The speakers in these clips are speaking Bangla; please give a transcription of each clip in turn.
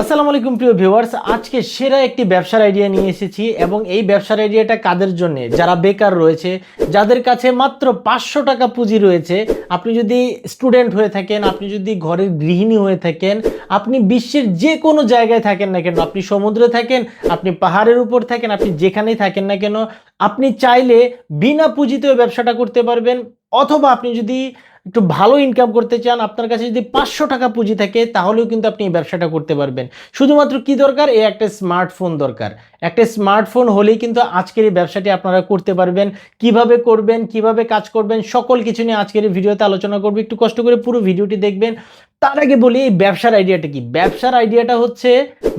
আসসালামু আলাইকুম প্রিয় ভিউয়ার্স, আজকে সেরা একটি ব্যবসার আইডিয়া নিয়ে এসেছি এবং এই ব্যবসার আইডিয়াটা কাদের জন্য? যারা বেকার রয়েছে, যাদের কাছে মাত্র পাঁচশো টাকা পুঁজি রয়েছে, আপনি যদি স্টুডেন্ট হয়ে থাকেন, আপনি যদি ঘরের গৃহিণী হয়ে থাকেন, আপনি বিশ্বের যে কোনো জায়গায় থাকেন না কেন, আপনি সমুদ্রে থাকেন, আপনি পাহাড়ের উপর থাকেন, আপনি যেখানেই থাকেন না কেন, আপনি চাইলে বিনা পুঁজিতেও ব্যবসাটা করতে পারবেন, অথবা আপনি যদি একটু ভালো ইনকাম করতে চান, আপনার কাছে যদি পাঁচশো টাকা পুঁজি থাকে, তাহলেও কিন্তু আপনি এই ব্যবসাটা করতে পারবেন। শুধুমাত্র কি দরকার? এই একটা স্মার্টফোন দরকার। একটা স্মার্টফোন হলেই কিন্তু আজকের এই ব্যবসাটি আপনারা করতে পারবেন। কীভাবে করবেন, কীভাবে কাজ করবেন, সকল কিছু নিয়ে আজকের এই ভিডিওতে আলোচনা করব। একটু কষ্ট করে পুরো ভিডিওটি দেখবেন। তার আগে বলি, এই ব্যবসার আইডিয়াটা কি? ব্যবসার আইডিয়াটা হচ্ছে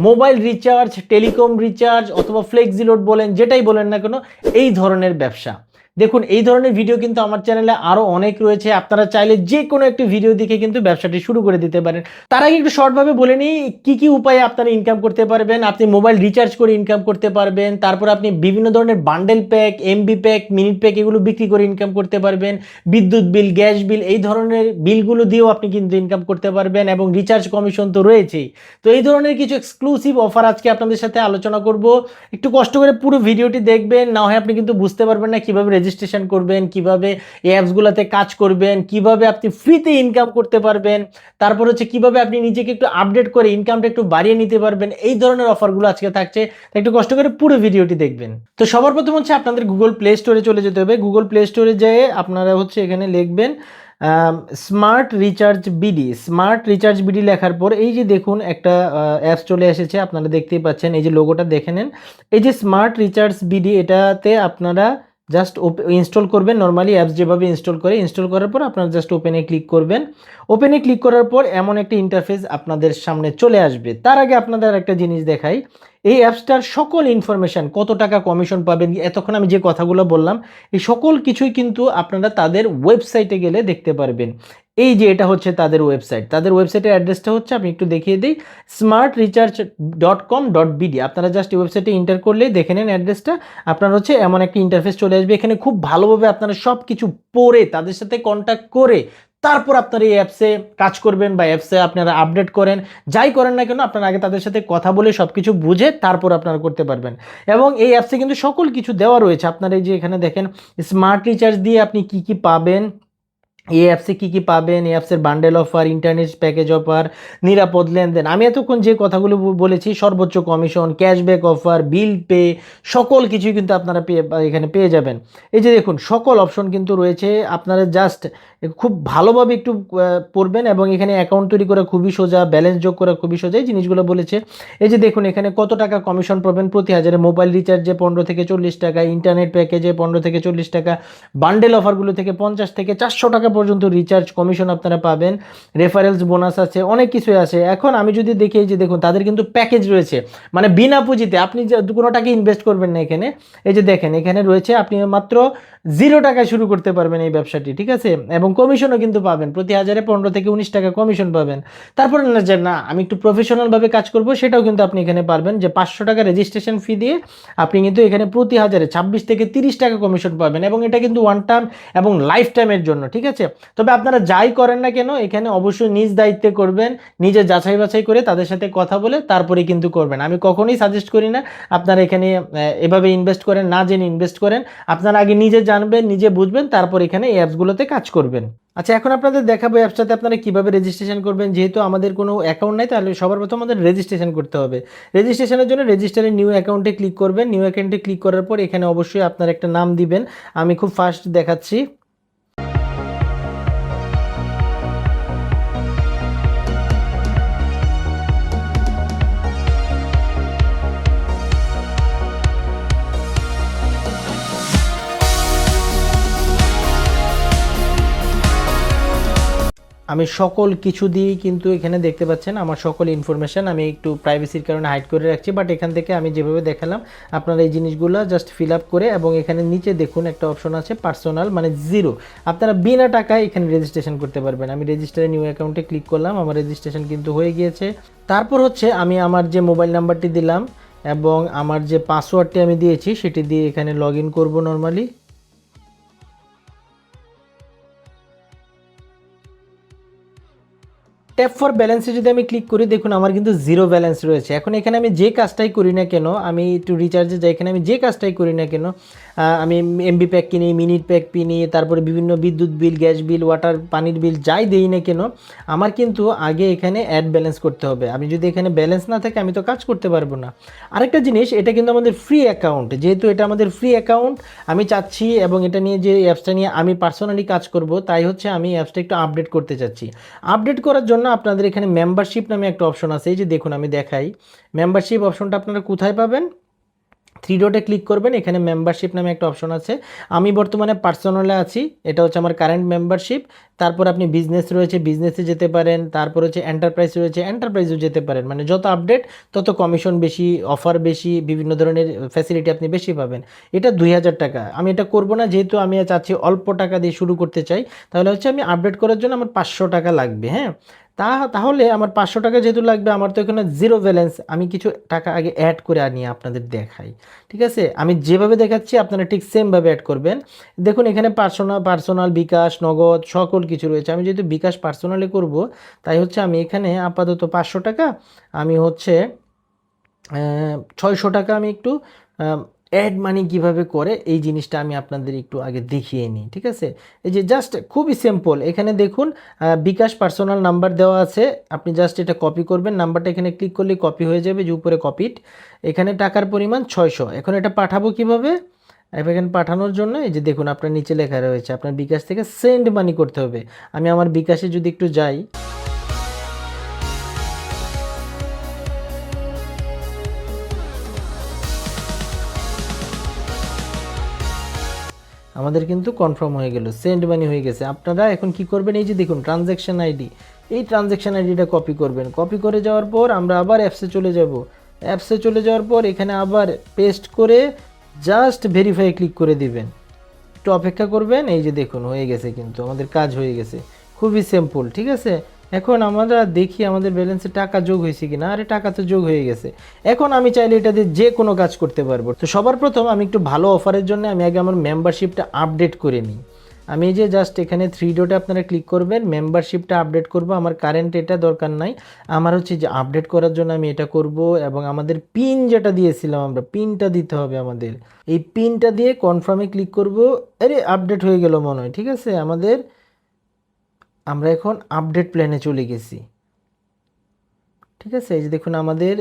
মোবাইল রিচার্জ টেলিকম রিচার্জ অথবা ফ্লেক্সিলোড বলেন, যেটাই বলেন না কেন, এই ধরনের ব্যবসা। দেখুন, এই ধরনের ভিডিও কিন্তু আমার চ্যানেলে আরও অনেক রয়েছে। আপনারা চাইলে যে কোনো একটি ভিডিও দেখে কিন্তু ব্যবসাটি শুরু করে দিতে পারেন। তার আগে একটু শর্টভাবে বলে নিই, কী কী উপায়ে আপনারা ইনকাম করতে পারবেন? আপনি মোবাইল রিচার্জ করে ইনকাম করতে পারবেন। তারপর আপনি বিভিন্ন ধরনের bundle pack MB pack minute pack এগুলো বিক্রি করে ইনকাম করতে পারবেন। বিদ্যুৎ বিল গ্যাস বিল এই ধরনের বিলগুলো দিয়েও আপনি কিন্তু ইনকাম করতে পারবেন এবং রিচার্জ কমিশন তো রয়েছেই। তো এই ধরনের কিছু এক্সক্লুসিভ অফার আজকে আপনাদের সাথে আলোচনা করব। একটু কষ্ট করে পুরো ভিডিওটি দেখবেন, না হয় আপনি কিন্তু বুঝতে পারবেন না কীভাবে রেজিস্ট্রেশন করবেন, কীভাবে এই অ্যাপসগুলোতে কাজ করবেন, কীভাবে আপনি ফ্রিতে ইনকাম করতে পারবেন, তারপর হচ্ছে কীভাবে আপনি নিজেকে একটু আপডেট করে ইনকামটা একটু বাড়িয়ে নিতে পারবেন, এই ধরনের অফারগুলো আজকে থাকছে। একটু কষ্ট করে পুরো ভিডিওটি দেখবেন। তো সবার প্রথম হচ্ছে আপনাদের গুগল প্লে স্টোরে চলে যেতে হবে। গুগল প্লে স্টোরে যেয়ে আপনারা হচ্ছে এখানে লিখবেন smart recharge BD smart recharge BD লেখার পর এই যে দেখুন একটা অ্যাপস চলে এসেছে, আপনারা দেখতেই পাচ্ছেন, এই যে লোগোটা দেখে নেন। এই যে স্মার্ট রিচার্জ বিডি এটাতে আপনারা জাস্ট ইনস্টল করবেন নর্মালি অ্যাপস যেভাবে ইনস্টল করে ইনস্টল করার পর আপনারা জাস্ট ওপেনে ক্লিক করবেন। ওপেনে ক্লিক করার পর এমন একটা ইন্টারফেস আপনাদের সামনে চলে আসবে। তার আগে আপনাদের একটা জিনিস দেখাই। এই অ্যাপসটার সকল ইনফরমেশান কত টাকা কমিশন পাবেন, এতক্ষণ আমি যে কথাগুলো বললাম, এই সকল কিছুই কিন্তু আপনারা তাদের ওয়েবসাইটে গেলে দেখতে পারবেন। এই যে এটা হচ্ছে তাদের ওয়েবসাইট তাদের ওয়েবসাইটের অ্যাড্রেসটা হচ্ছে, আমি একটু দেখিয়ে দিই smart recharge dot com dot BD আপনারা জাস্ট এই ওয়েবসাইটে ইন্টার করলেই দেখে নেন অ্যাড্রেসটা আপনার হচ্ছে এমন একটা ইন্টারফেস চলে আসবে, এখানে খুব ভালোভাবে আপনারা সব কিছু পড়ে, তাদের সাথে কন্ট্যাক্ট করে, তারপর আপনারা এই অ্যাপসে কাজ করবেন বা অ্যাপসে আপনারা আপডেট করেন। যাই করেন না কেন, আপনারা আগে তাদের সাথে কথা বলে সব কিছু বুঝে তারপর আপনারা করতে পারবেন। এবং এই অ্যাপসে কিন্তু সকল কিছু দেওয়া রয়েছে। আপনারা এই যে এখানে দেখেন স্মার্ট রিচার্জ দিয়ে আপনি কি কি পাবেন এই অ্যাপসে কী কী পাবেন? এই অ্যাপসের bundle offer internet package offer নিরাপদ লেনদেন। আমি এতক্ষণ যে কথাগুলো বলেছি, সর্বোচ্চ commission cashback offer bill pay সকল কিছুই কিন্তু আপনারা পেয়ে এখানে পেয়ে যাবেন। এই যে দেখুন, সকল অপশন কিন্তু রয়েছে। আপনারা জাস্ট খুব ভালোভাবে একটু পড়বেন এবং এখানে অ্যাকাউন্ট তৈরি করা খুবই সোজা ব্যালেন্স যোগ করা খুবই সোজা, এই জিনিসগুলো বলেছে। এই যে দেখুন, এখানে কত টাকা কমিশন পাবেন? প্রতি হাজারে মোবাইল রিচার্জে পনেরো থেকে চল্লিশ টাকা ইন্টারনেট প্যাকেজে পনেরো থেকে চল্লিশ টাকা বান্ডেল অফারগুলো থেকে পঞ্চাশ থেকে চারশো টাকা পর্যন্ত রিচার্জ কমিশন আপনারা পাবেন রেফারেলস বোনাস আছে, অনেক কিছুই আছে। এখন আমি যদি দেখি যে দেখুন, তাদের কিন্তু প্যাকেজ রয়েছে। মানে বিনা পুঁজিতে, আপনি যে কোনো টাকা ইনভেস্ট করবেন না এখানে। এই যে দেখেন, এখানে রয়েছে আপনি মাত্র জিরো টাকায় শুরু করতে পারবেন এই ব্যবসাটি, ঠিক আছে? এবং কমিশনও কিন্তু পাবেন, প্রতি হাজারে পনেরো থেকে উনিশ টাকা কমিশন পাবেন। তারপরে যে না, আমি একটু প্রফেশনালভাবে কাজ করব, সেটাও কিন্তু আপনি এখানে পারবেন যে পাঁচশো টাকা রেজিস্ট্রেশন ফি দিয়ে আপনি কিন্তু এখানে প্রতি হাজারে ছাব্বিশ থেকে তিরিশ টাকা কমিশন পাবেন। এবং এটা কিন্তু ওয়ান টাইম এবং লাইফ টাইমের জন্য, ঠিক আছে? তবে আপনারা যাই করেন না কেন, এখানে অবশ্যই নিজ দায়িত্বে করবেন, নিজে যাচাই বাছাই করে তাদের সাথে কথা বলে তারপরে কিন্তু করবেন। আমি কখনোই সাজেস্ট করি না, আপনারা এখানে এভাবে ইনভেস্ট করেন, না জেনে ইনভেস্ট করেন। আপনারা আগে নিজে জানবেন, নিজে বুঝবেন, তারপর এখানে এই অ্যাপসগুলোতে কাজ করবেন। আচ্ছা এখন আপনাদের দেখাবো অ্যাপসটাতে আপনারা কীভাবে রেজিস্ট্রেশন করবেন। যেহেতু আমাদের কোনো অ্যাকাউন্ট নাই, তাহলে সবার প্রথম আমাদের রেজিস্ট্রেশন করতে হবে। রেজিস্ট্রেশনের জন্য রেজিস্টারের নিউ অ্যাকাউন্টে ক্লিক করবেন। নিউ অ্যাকাউন্টে ক্লিক করার পর এখানে অবশ্যই আপনার একটা নাম দিবেন। আমি খুব ফাস্ট দেখাচ্ছি। আমি সকল কিছু দিয়েই কিন্তু এখানে দেখতে পাচ্ছেন আমার সকল ইনফরমেশান আমি একটু প্রাইভেসির কারণে হাইড করে রাখছি বাট এখান থেকে আমি যেভাবে দেখালাম, আপনারা এই জিনিসগুলো জাস্ট ফিল আপ করে এবং এখানে নিচে দেখুন একটা অপশন আছে পার্সোনাল মানে জিরো আপনারা বিনা টাকায় এখানে রেজিস্ট্রেশন করতে পারবেন। আমি রেজিস্টারে নিউ অ্যাকাউন্টে ক্লিক করলাম, আমার রেজিস্ট্রেশন কিন্তু হয়ে গিয়েছে। তারপর হচ্ছে আমি আমার যে মোবাইল নাম্বারটি দিলাম এবং আমার যে পাসওয়ার্ডটি আমি দিয়েছি, সেটি দিয়ে এখানে লগ ইন করব নর্মালি ট্যাপ ফর ব্যালেন্সে যদি আমি ক্লিক করি, দেখুন আমার কিন্তু জিরো ব্যালেন্স রয়েছে। এখন এখানে আমি যে কাজটাই করি না কেন, আমি একটু রিচার্জে যাই, এখানে আমি যে কাজটাই করি না কেন আমি এমবি প্যাক কিনি মিনিট প্যাক কিনি, তারপরে বিভিন্ন বিদ্যুৎ বিল গ্যাস বিল ওয়াটার পানির বিল যাই দেই না কেন, আমার কিন্তু আগে এখানে অ্যাড ব্যালেন্স করতে হবে। আমি যদি এখানে ব্যালেন্স না থাকে, আমি তো কাজ করতে পারব না। আরেকটা জিনিস, এটা কিন্তু আমাদের ফ্রি অ্যাকাউন্ট যেহেতু এটা আমাদের ফ্রি অ্যাকাউন্ট আমি চাচ্ছি এবং এটা নিয়ে যে অ্যাপসটা নিয়ে আমি পার্সোনালি কাজ করব, তাই হচ্ছে আমি অ্যাপসটা একটু আপডেট করতে চাচ্ছি। আপডেট করার জন্য আপনাদের এখানে মেম্বারশিপ নামে একটা অপশন আছে। এই যে দেখুন, আমি দেখাই। মেম্বারশিপ অপশনটা আপনারা কোথায় পাবেন? থ্রি ডটে ক্লিক করবেন, এখানে মেম্বারশিপ নামে একটা অপশন আছে। আমি বর্তমানে পার্সোনালে আছি, এটা হচ্ছে আমার কারেন্ট মেম্বারশিপ তারপর আপনি বিজনেস রয়েছে বিজনেসে যেতে পারেন, তারপর হচ্ছে এন্টারপ্রাইজ রয়েছে এন্টারপ্রাইজও যেতে পারেন। মানে যত আপডেট তত কমিশন বেশি অফার বেশি, বিভিন্ন ধরনের ফ্যাসিলিটি আপনি বেশি পাবেন। এটা দুই হাজার টাকা। আমি এটা করব না, যেহেতু আমি চাচ্ছি অল্প টাকা দিয়ে শুরু করতে চাই, তাহলে হচ্ছে আমি আপডেট করার জন্য আমার পাঁচশো টাকা লাগবে হ্যাঁ? তা তাহলে আমার পাঁচশো টাকা যেহেতু লাগবে, আমার তো এখানে জিরো ব্যালেন্স আমি কিছু টাকা আগে অ্যাড করে আনিয়ে আপনাদের দেখাই। ঠিক আছে? আমি যেভাবে দেখাচ্ছি, আপনারা ঠিক সেমভাবে অ্যাড করবেন। দেখুন, এখানে পার্সোনাল পার্সোনাল বিকাশ, নগদ, সকল কিছু রয়েছে। আমি যেহেতু বিকাশ পার্সোনালি করব, তাই হচ্ছে আমি এখানে আপাতত পাঁচশো টাকা, আমি হচ্ছে ছয়শো টাকা আমি একটু অ্যাড মানি কীভাবে করে, এই জিনিসটা আমি আপনাদের একটু আগে দেখিয়ে নিই, ঠিক আছে? এই যে জাস্ট খুবই সিম্পল এখানে দেখুন বিকাশ পার্সোনাল নাম্বার দেওয়া আছে, আপনি জাস্ট এটা কপি করবেন নাম্বারটা এখানে ক্লিক করলে কপি হয়ে যাবে, যে উপরে কপিট এখানে টাকার পরিমাণ ছয়শো। এখন এটা পাঠাবো কীভাবে? এখানে পাঠানোর জন্য, এই যে দেখুন, আপনার নিচে লেখা রয়েছে, আপনার বিকাশ থেকে সেন্ড মানি করতে হবে। আমি আমার বিকাশে যদি একটু যাই আমাদের কিন্তু কনফার্ম হয়ে গেল সেন্ড মানি হয়ে গেছে। আপনারা এখন কি করবেন? এই যে দেখুন ট্রানজ্যাকশন আইডি এই ট্রানজ্যাকশন আইডিটা কপি করবেন। কপি করে যাওয়ার পর আমরা আবার অ্যাপসে চলে যাব। অ্যাপসে চলে যাওয়ার পর এখানে আবার পেস্ট করে জাস্ট ভেরিফাই ক্লিক করে দিবেন। একটু অপেক্ষা করবেন, এই যে দেখুন, হয়ে গেছে কিন্তু, আমাদের কাজ হয়ে গেছে। খুবই সিম্পল ঠিক আছে? এখন আমরা দেখি আমাদের ব্যালেন্সে টাকা যোগ হয়েছে কিনা। আরে, টাকা তো যোগ হয়ে গেছে। এখন আমি চাইলে এটা দিয়ে যে কোনো কাজ করতে পারব। তো সবার প্রথম আমি একটু ভালো অফারের জন্য আমি আগে আমার মেম্বারশিপটা আপডেট করে নিই। আমি যে জাস্ট এখানে থ্রি ডটে আপনারা ক্লিক করবেন মেম্বারশিপটা আপডেট করব। আমার কারেন্ট এটা দরকার নাই। আমার হচ্ছে যে আপডেট করার জন্য আমি এটা করব এবং আমাদের পিন যেটা দিয়েছিলাম আমরা পিনটা দিতে হবে আমাদের। এই পিনটা দিয়ে কনফার্মে ক্লিক করব। আরে আপডেট হয়ে গেল মনে হয়, ঠিক আছে? আমাদের আমরা এখন আপডেট প্ল্যানে চলে গেছি। ঠিক আছে? এই যে দেখুন, আমাদের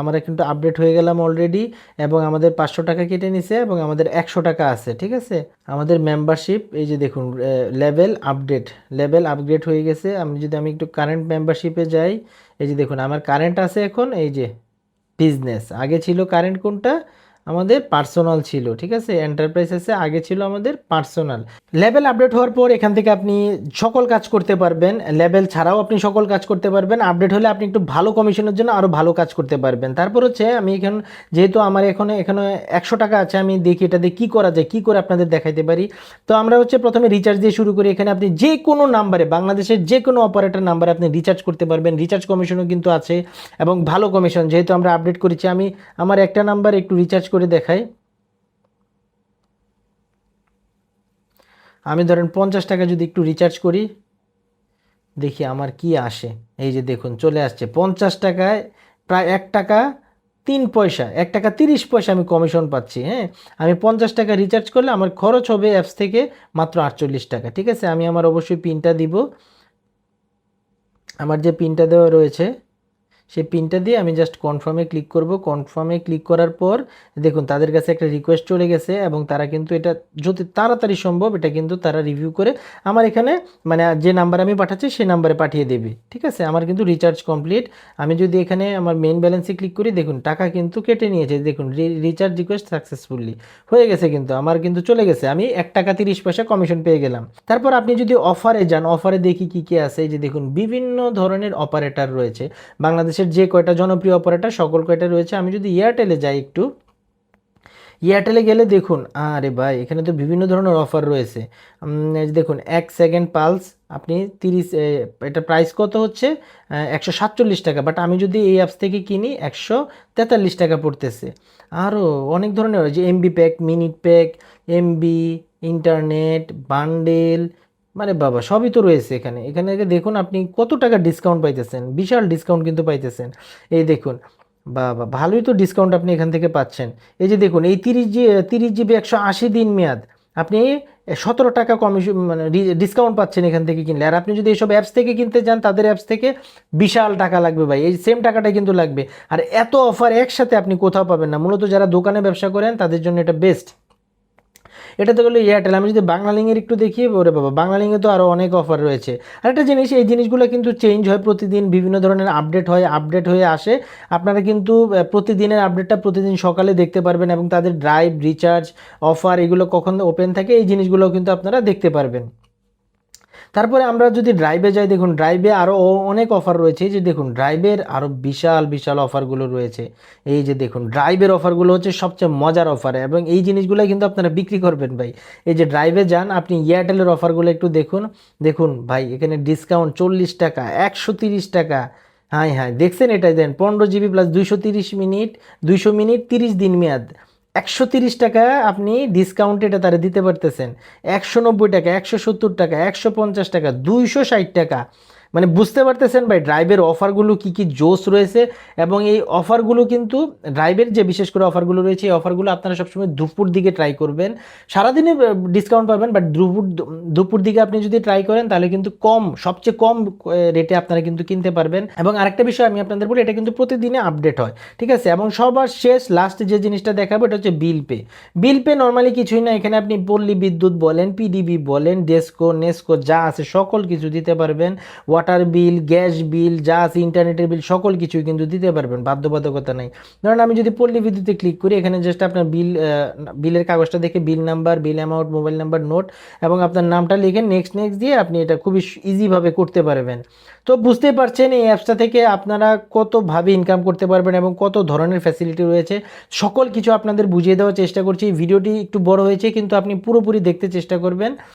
আমরা কিন্তু আপডেট হয়ে গেলাম অলরেডি এবং আমাদের পাঁচশো টাকা কেটে নিছে এবং আমাদের একশো টাকা আছে, ঠিক আছে? আমাদের মেম্বারশিপ এই যে দেখুন লেভেল আপডেট লেভেল আপগ্রেড হয়ে গেছে। আমি যদি আমি একটু কারেন্ট মেম্বারশিপে যাই, এই যে দেখুন, আমার কারেন্ট আছে এখন, এই যে বিজনেস আগে ছিল কারেন্ট কোনটা? আমাদের পার্সোনাল ছিল, ঠিক আছে? এন্টারপ্রাইজ আছে আগে ছিল আমাদের পার্সোনাল লেভেল আপডেট হওয়ার পর এখান থেকে আপনি সকল কাজ করতে পারবেন। লেভেল ছাড়াও আপনি সকল কাজ করতে পারবেন। আপডেট হলে আপনি একটু ভালো কমিশনের জন্য আরও ভালো কাজ করতে পারবেন। তারপর হচ্ছে আমি এখন যেহেতু আমার এখানে এখানে একশো টাকা আছে, আমি দেখি এটা দিয়ে কী করা যায়, কী করে আপনাদের দেখাইতে পারি। তো আমরা হচ্ছে প্রথমে রিচার্জ দিয়ে শুরু করি। এখানে আপনি যে কোনো নাম্বারে বাংলাদেশের যে কোনো অপারেটর নাম্বারে আপনি রিচার্জ করতে পারবেন। রিচার্জ কমিশনও কিন্তু আছে এবং ভালো কমিশন যেহেতু আমরা আপডেট করেছি, আমি, আমার একটা নাম্বার একটু রিচার্জ দেখাই। আমি ধরেন পঞ্চাশ টাকা যদি একটু রিচার্জ করি, দেখি আমার কি আসে। এই যে দেখুন, চলে আসছে। পঞ্চাশ টাকায় প্রায় এক টাকা তিন পয়সা, এক টাকা তিরিশ পয়সা আমি কমিশন পাচ্ছি হ্যাঁ? আমি পঞ্চাশ টাকা রিচার্জ করলে আমার খরচ হবে অ্যাপস থেকে মাত্র আটচল্লিশ টাকা, ঠিক আছে? আমি আমার অবশ্যই পিনটা দিব। আমার যে পিনটা দেওয়া রয়েছে সেই পিনটা দিয়ে আমি জাস্ট কনফার্মে ক্লিক করব। কনফার্মে ক্লিক করার পর, দেখুন, তাদের কাছে একটা রিকোয়েস্ট চলে গেছে এবং তারা কিন্তু এটা যত তাড়াতাড়ি সম্ভব, এটা কিন্তু তারা রিভিউ করে আমার এখানে মানে যে নাম্বার আমি পাঠাচ্ছি, সেই নাম্বারে পাঠিয়ে দেবে। ঠিক আছে? আমার কিন্তু রিচার্জ কমপ্লিট আমি যদি এখানে আমার মেন ব্যালেন্সে ক্লিক করি, দেখুন, টাকা কিন্তু কেটে নিয়েছে। দেখুন রিচার্জ রিকোয়েস্ট সাকসেসফুলি হয়ে গেছে কিন্তু, আমার কিন্তু চলে গেছে। আমি এক টাকা তিরিশ পয়সা কমিশন পেয়ে গেলাম। তারপর আপনি যদি অফারে যান অফারে দেখি কি কি আছে। যে দেখুন, বিভিন্ন ধরনের অপারেটর রয়েছে। বাংলাদেশের যে কয়টা জনপ্রিয় অপারেটর সকল কয়টা রয়েছে? আমি যদি এয়ারটেলে যাই একটু। এয়ারটেলে গেলে দেখুন, আরে ভাই, এখানে তো বিভিন্ন ধরনের অফার রয়েছে। দেখুন, এক সেকেন্ড পালস আপনি তিরিশ এটা প্রাইস কত হচ্ছে? একশো সাতচল্লিশ টাকা বাট আমি যদি এই অ্যাপস থেকে কিনি, একশো তেতাল্লিশ টাকা পড়তেছে। আরও অনেক ধরনের যে MB pack minute pack MB internet bundle মানে বাবা, সবই তো রয়েছে এখানে। এখানে দেখুন আপনি কত টাকা ডিসকাউন্ট পাইতেছেন, বিশাল ডিসকাউন্ট কিন্তু পাইতেছেন। এই দেখুন, বাবা, ভালোই তো ডিসকাউন্ট আপনি এখান থেকে পাচ্ছেন। এই যে দেখুন, এই তিরিশ জি, তিরিশ জিবি একশো আশি দিন মেয়াদ, আপনি সতেরো টাকা কমিশন মানে ডিসকাউন্ট পাচ্ছেন এখান থেকে কিনলে। আর আপনি যদি এইসব অ্যাপস থেকে কিনতে যান, তাদের অ্যাপস থেকে বিশাল টাকা লাগবে ভাই। এই সেম টাকাটাই কিন্তু লাগবে। আর এত অফার একসাথে আপনি কোথাও পাবেন না। মূলত যারা দোকানে ব্যবসা করেন, তাদের জন্য এটা বেস্ট এটা তো গেলো এয়ারটেল আমি যদি বাংলা লিঙ্কের একটু দেখি, ওরে বাবা, বাংলা লিঙ্কে তো আরও অনেক অফার রয়েছে। আরেকটা জিনিস, এই জিনিসগুলো কিন্তু চেঞ্জ হয় প্রতিদিন, বিভিন্ন ধরনের আপডেট হয় আপডেট হয়ে আসে। আপনারা কিন্তু প্রতিদিনের আপডেটটা প্রতিদিন সকালে দেখতে পারবেন এবং তাদের ড্রাইভ রিচার্জ অফার এগুলো কখন ওপেন থাকে, এই জিনিসগুলোও কিন্তু আপনারা দেখতে পারবেন। তারপরে আমরা যদি ড্রাইভে যাই, দেখুন ড্রাইভে আরও অনেক অফার রয়েছে। এই যে দেখুন ড্রাইভের আরও বিশাল বিশাল অফারগুলো রয়েছে। এই যে দেখুন ড্রাইভের অফারগুলো হচ্ছে সবচেয়ে মজার অফার এবং এই জিনিসগুলো কিন্তু আপনারা বিক্রি করবেন ভাই। এই যে ড্রাইভে যান, আপনি এয়ারটেলের অফারগুলো একটু দেখুন। দেখুন ভাই, এখানে ডিসকাউন্ট চল্লিশ টাকা, একশো টাকা। হ্যাঁ হ্যাঁ দেখছেন এটাই দেন, পনেরো জিবি প্লাস দুইশো তিরিশ মিনিট, দুইশো মিনিট তিরিশ দিন মেয়াদ। একশো তিরিশ টাকা আপনি ডিসকাউন্ট এটা তারা দিতে পারতেছেন। একশো নব্বই টাকা, একশো সত্তর টাকা, একশো পঞ্চাশ টাকা, দুইশো ষাট টাকা। মানে বুঝতে পারতেছেন ভাই ড্রাইভের অফারগুলো কি কি জোস রয়েছে? এবং এই অফারগুলো কিন্তু ড্রাইভের যে বিশেষ করে অফারগুলো রয়েছে, এই অফারগুলো আপনারা সবসময় দুপুর দিকে ট্রাই করবেন। সারাদিনে ডিসকাউন্ট পাবেন বাট দুপুর দুপুর দিকে আপনি যদি ট্রাই করেন, তাহলে কিন্তু কম, সবচেয়ে কম রেটে আপনারা কিন্তু কিনতে পারবেন। এবং আরেকটা বিষয় আমি আপনাদের বলি, এটা কিন্তু প্রতিদিনে আপডেট হয়, ঠিক আছে? এবং সবার শেষ লাস্ট যে জিনিসটা দেখাবো, এটা হচ্ছে bill pay bill pay normally কিছুই না, এখানে আপনি পল্লী বিদ্যুৎ বলেন পিডিবি বলেন ডেস্কো নেস্কো যা আছে, সকল কিছু দিতে পারবেন। ওয়াটার বিল গ্যাস বিল আছে ইন্টারনেটের বিল সকল কিছুই কিন্তু দিতে পারবেন, বাধ্যবাধকতা নাই। ধরেন আমি যদি পল্লী বিদ্যুতে ক্লিক করি, এখানে জাস্ট আপনার বিল বিলের কাগজটা দেখে bill number bill amount mobile number note এবং আপনার নামটা লিখে নেক্সট নেক্সট দিয়ে আপনি এটা খুবই ইজিভাবে করতে পারবেন। তো বুঝতেই পারছেন এই অ্যাপসটা থেকে আপনারা কতভাবে ইনকাম করতে পারবেন এবং কত ধরনের ফ্যাসিলিটি রয়েছে, সকল কিছু আপনাদের বুঝিয়ে দেওয়ার চেষ্টা করছি। ভিডিওটি একটু বড় হয়েছে, কিন্তু আপনি পুরোপুরি দেখতে চেষ্টা করবেন।